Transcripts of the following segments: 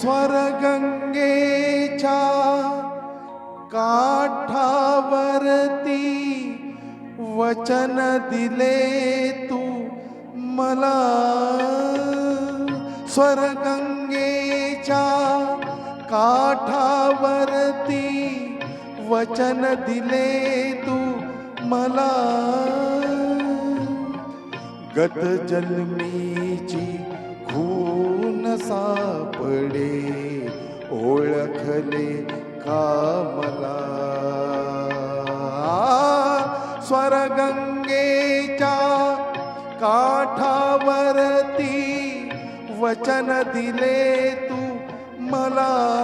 स्वरगंगेच्या काठावरती वचन दिले तू मला. स्वरगंगेच्या काठावरती वचन दिले तू मला. गत जन्मीची खूप सापडे ओळखले का मला? स्वरगंगेच्या काठावरती वचन दिले तू मला.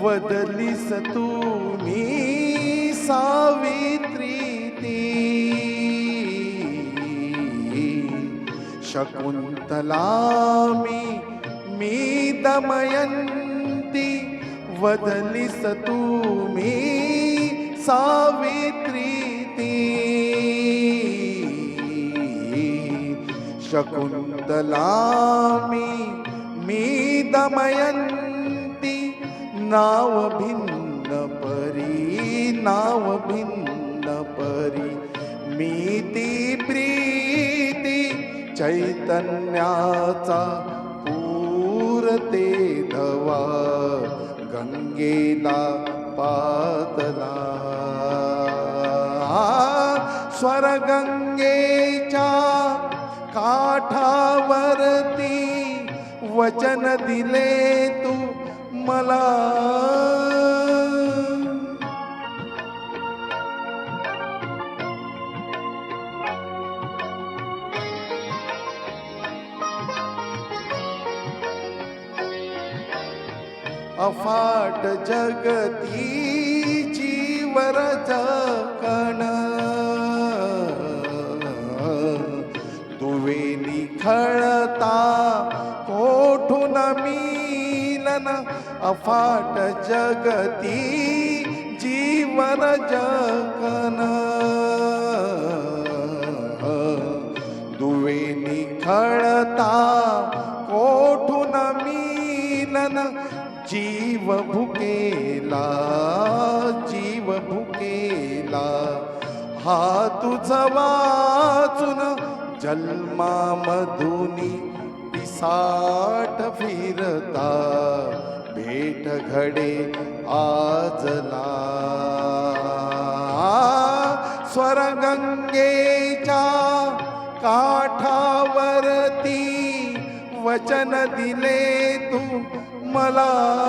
वदलीस मी सावित्री ती. शकुंतला मी मी दमयंती. वदलीस मी सावित्री ती. शकुंतला मी मी दमयंती. नाव भिन्न परी नाव भिन्न परी. मीती प्रीती चैतन्याचा पूरते धवा. गंगेला पातला. स्वर्गंगेच्या काठावरती वचन दिले तू. मला. अफाट जगती जीवरचा कण. तुवे निखळता कोठून मिलन अफाट जगती जीवन जगन. दुवे निखळता कोठून मिलन? जीव भुकेला जीव भुकेला. हा तुझ वाचून जन्मामधुनी साठ फिरता भेट घडे आजला स्वरगंगेच्या काठावरती वचन दिले तू मला.